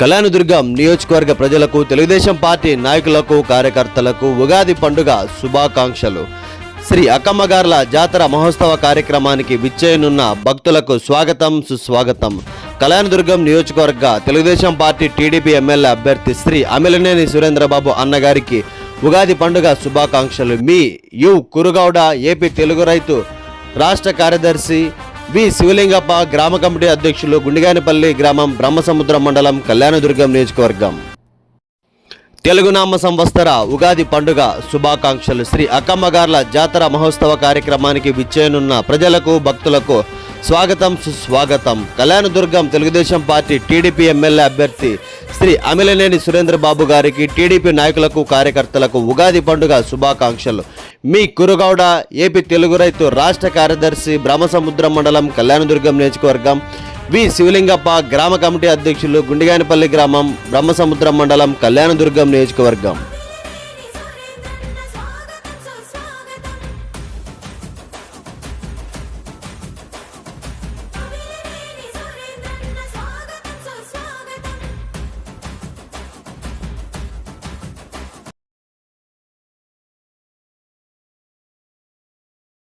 కళ్యాణదుర్గం నియోజకవర్గ ప్రజలకు తెలుగుదేశం పార్టీ నాయకులకు కార్యకర్తలకు ఉగాది పండుగ శుభాకాంక్షలు. శ్రీ అక్కమ్మగార్ల జాతర మహోత్సవ కార్యక్రమానికి విచ్చేయనున్న భక్తులకు స్వాగతం సుస్వాగతం. కళ్యాణదుర్గం నియోజకవర్గ తెలుగుదేశం పార్టీ టీడీపీ ఎమ్మెల్యే అభ్యర్థి శ్రీ అమిలనేని సురేంద్రబాబు అన్నగారికి ఉగాది పండుగ శుభాకాంక్షలు. మీ యు కురుగౌడ ఏపీ తెలుగు రైతు రాష్ట్ర కార్యదర్శి వి శివలింగప్ప గ్రామ కమిటీ అధ్యక్షులు గుండిగానిపల్లి గ్రామం బ్రహ్మసముద్రం మండలం కళ్యాణదుర్గం నియోజకవర్గం. తెలుగునామ సంవత్సర ఉగాది పండుగ శుభాకాంక్షలు. శ్రీ అక్కమ్మగార్ల జాతర మహోత్సవ కార్యక్రమానికి విచ్చేయనున్న ప్రజలకు భక్తులకు స్వాగతం సుస్వాగతం. Kalyandurgam Telugu Desam party TDP MLA అభ్యర్థి శ్రీ అమిలనేని సురేంద్రబాబు గారికి టీడీపీ నాయకులకు కార్యకర్తలకు ఉగాది పండుగ శుభాకాంక్షలు. మీ కురుగౌడ ఏపీ తెలుగు రైతు రాష్ట్ర కార్యదర్శి బ్రహ్మసముద్రం మండలం కళ్యాణదుర్గం నియోజకవర్గం వి. శివలింగప్ప గ్రామ కమిటీ అధ్యక్షులు గుండిగానిపల్లి గ్రామం బ్రహ్మసముద్రం మండలం కళ్యాణదుర్గం నియోజకవర్గం.